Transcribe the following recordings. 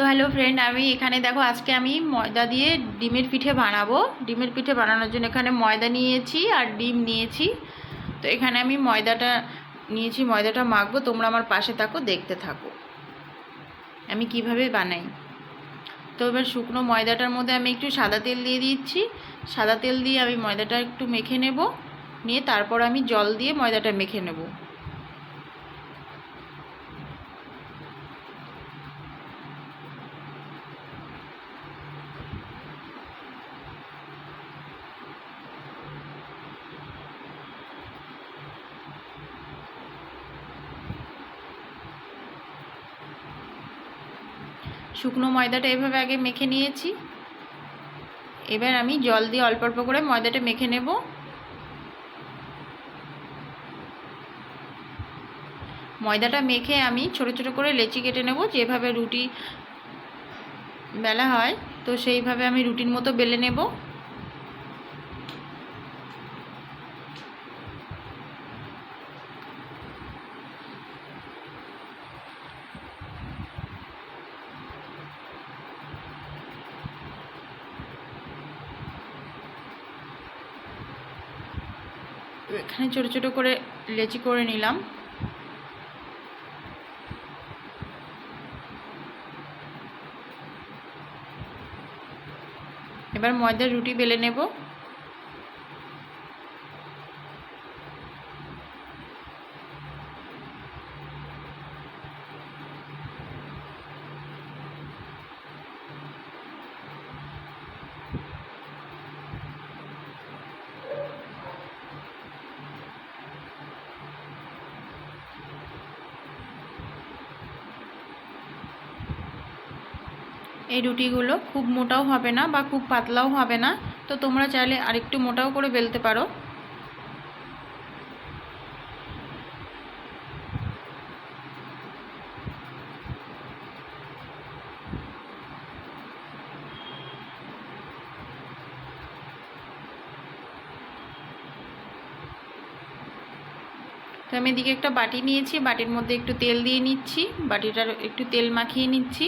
তো hello friend আমি এখানে দেখো আজকে আমি ময়দা দিয়ে ডিমের পিঠে বানাবো। ডিমের পিঠে বানানোর জন্য এখানে ময়দা নিয়েছি আর ডিম নিয়েছি। তো এখানে আমি ময়দাটা নিয়েছি, ময়দাটা মাখবো। তোমরা আমার পাশে থাকো, দেখতে থাকো। আমি কীভাবে বানাই? তো এবার শুকনো ময়দাটার মধ্যে আমি একটু সাদা তেল দিয়ে দিচ্ছি। সাদা তেল দিয়ে আমি ময়দাটা একটু মেখে নেব। নিয়ে তারপর আমি জল দিয়ে ময়দাটা মেখে নেব। শুকনো ময়দাটা এভাবে আগে মেখে নিয়েছি। এবার আমি জল দিয়ে অল্প অল্প করে ময়দাটা মেখে নেব। ময়দাটা মেখে আমি ছোট ছোট করে লেচি কেটে নেব, যেভাবে রুটি বেলা হয়, তো সেইভাবে আমি রুটির মতো বেলে নেব। এখানে ছোট ছোট করে লেচি করে নিলাম। এবার ময়দার রুটি বেলে নেব। এই রুটিগুলো খুব মোটাও হবে না বা খুব পাতলাও হবে না। তো তোমরা চাইলে আরেকটু মোটাও করে বেলতে পারো। তো আমি এদিকে একটা বাটি নিয়েছি, বাটির মধ্যে একটু তেল দিয়ে নিচ্ছি, বাটিটার একটু তেল মাখিয়ে নিচ্ছি।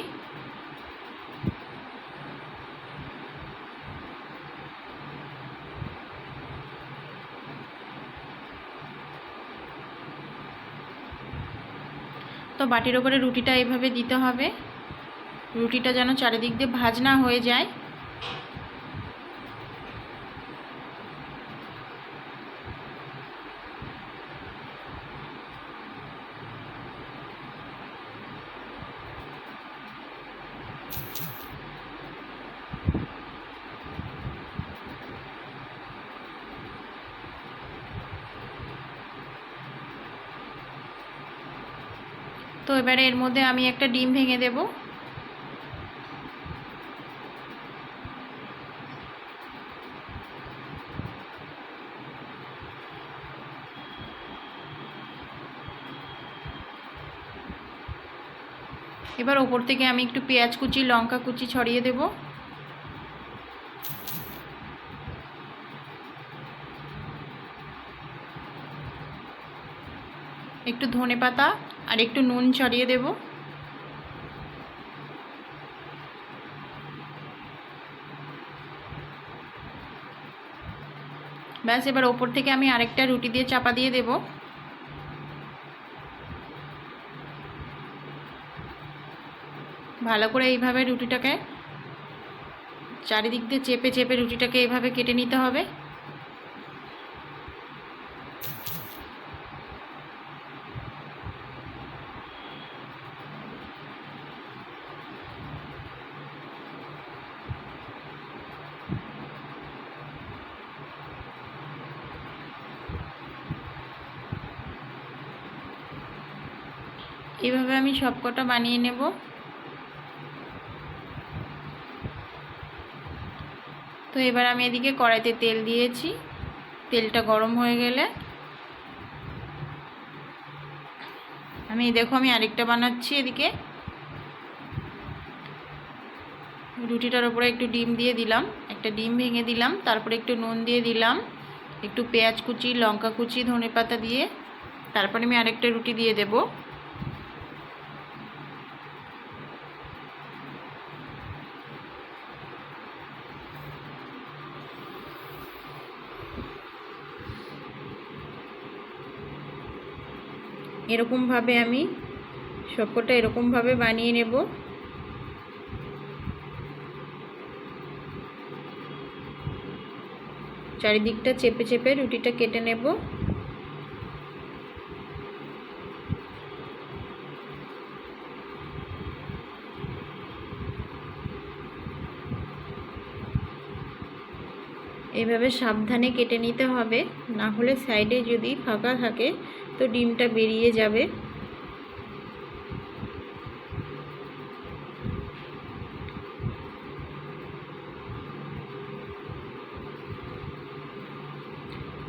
বাটির ওপরে রুটিটা এভাবে দিতে হবে। রুটিটা যেন চারিদিক দিয়ে ভাজ না হয়ে যায়। তো এবারে এর মধ্যে আমি একটা ডিম ভেঙে দেব। এবার ওপর থেকে আমি একটু পেঁয়াজ কুচি, লঙ্কা কুচি ছড়িয়ে দেব। একটু ধনে পাতা আর একটু নুন ছড়িয়ে দেব। ব্যাস, এবার ওপর থেকে আমি আরেকটা রুটি দিয়ে চাপা দিয়ে দেব। ভালো করে এইভাবে রুটিটাকে চারিদিক দিয়ে চেপে চেপে রুটিটাকে এইভাবে কেটে নিতে হবে। এভাবে আমি সবকটা বানিয়ে নেব। তো এবার আমি এদিকে কড়াইতে তেল দিয়েছি। তেলটা গরম হয়ে গেলে আমি দেখো আমি আরেকটা বানাচ্ছি এদিকে। রুটিটার ওপরে একটু ডিম দিয়ে দিলাম। একটা ডিম ভেঙে দিলাম, তারপরে একটু নুন দিয়ে দিলাম, একটু পেঁয়াজ কুচি, লঙ্কা কুচি ধনে পাতা দিয়ে, তারপরে আমি আরেকটা রুটি দিয়ে দেবো। এরকমভাবে আমি সবকটা এরকমভাবে বানিয়ে নেব। চারিদিকটা চেপে চেপে রুটিটা কেটে নেব। এভাবে সাবধানে কেটে নিতে হবে, না হলে সাইডে যদি ফাঁকা থাকে তো ডিমটা বেরিয়ে যাবে।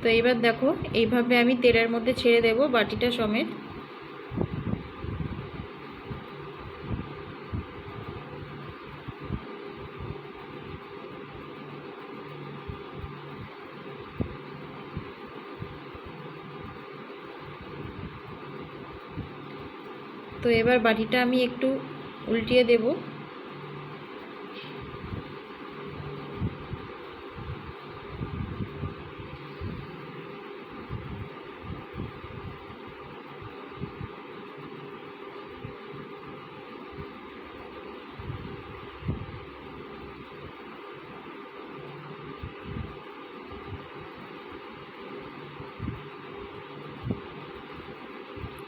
তো এবার দেখো, এইভাবে আমি তেলের মধ্যে ছেড়ে দেব বাটিটা সমেত। তো এবার বাটিটা আমি একটু উল্টিয়ে দেব।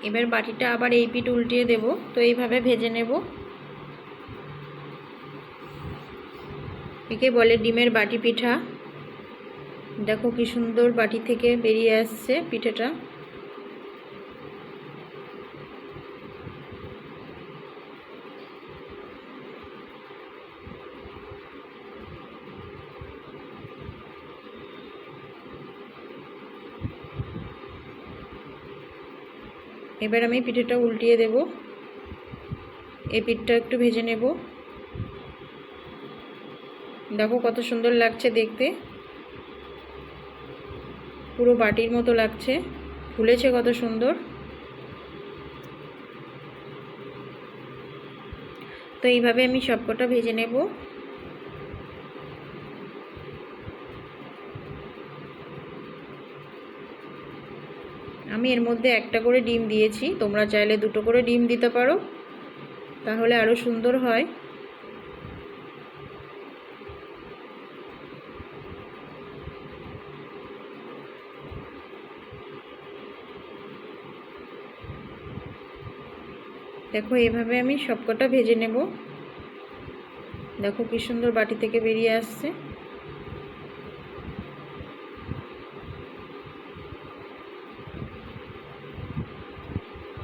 এবার বাটিটা আবার এই পিঠ উল্টিয়ে দেব। তো এইভাবে ভেজে নেব। একে বলে ডিমের বাটি পিঠা। দেখো কি সুন্দর বাটি থেকে বেরিয়ে আসছে পিঠেটা। এবার আমি পিঠেটা উল্টিয়ে দেব। এই পিঠটা একটু ভেজে নেব। দেখো কত সুন্দর লাগছে দেখতে। পুরো বাটির মতো লাগছে। ফুলেছে কত সুন্দর। তো এইভাবে আমি সবকটা ভেজে নেব। আমি এর মধ্যে একটা করে ডিম দিয়েছি। তোমরা চাইলে দুটো করে ডিম দিতে পারো। তাহলে আরও সুন্দর হয়। দেখো, এভাবে আমি সবকটা ভেজে নেব। দেখো কি সুন্দর বাটি থেকে বেরিয়ে আসছে।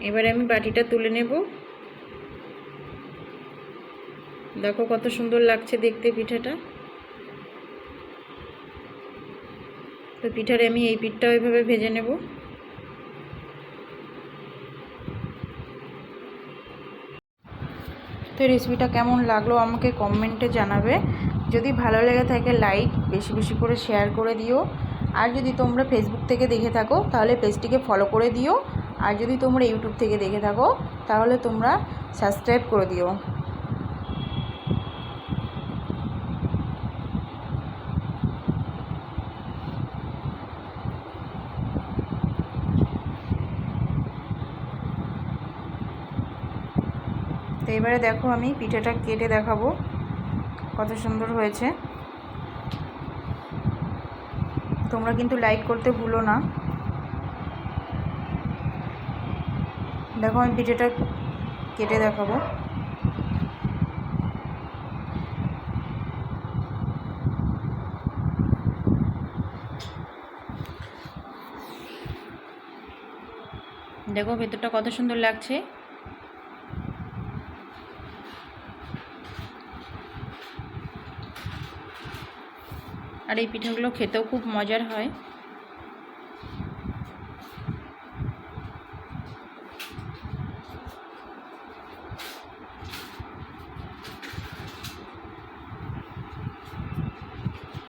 এবারে আমি বাটিটা তুলে নেব। দেখো কত সুন্দর লাগছে দেখতে পিঠাটা। তো পিঠারে আমি এই পিঠটা ওইভাবে ভেজে নেব। তো রেসিপিটা কেমন লাগল আমাকে কমেন্টে জানাবে। যদি ভালো লেগে থাকে লাইক, বেশি বেশি করে শেয়ার করে দিও। আর যদি তোমরা ফেসবুক থেকে দেখে থাকো, তাহলে পেজটিকে ফলো করে দিও। আর যদি তোমরা ইউটিউব থেকে দেখে থাকো, তাহলে তোমরা সাবস্ক্রাইব করে দিও। তো এবারে দেখো আমি পিঠাটা কেটে দেখাবো, কত সুন্দর হয়েছে। তোমরা কিন্তু লাইক করতে ভুলো না। দেখো, আমি পিঠেটা কেটে দেখাবো। দেখো, ভেতরটা কত সুন্দর লাগছে। আর এই পিঠাগুলো খেতেও খুব মজার হয়।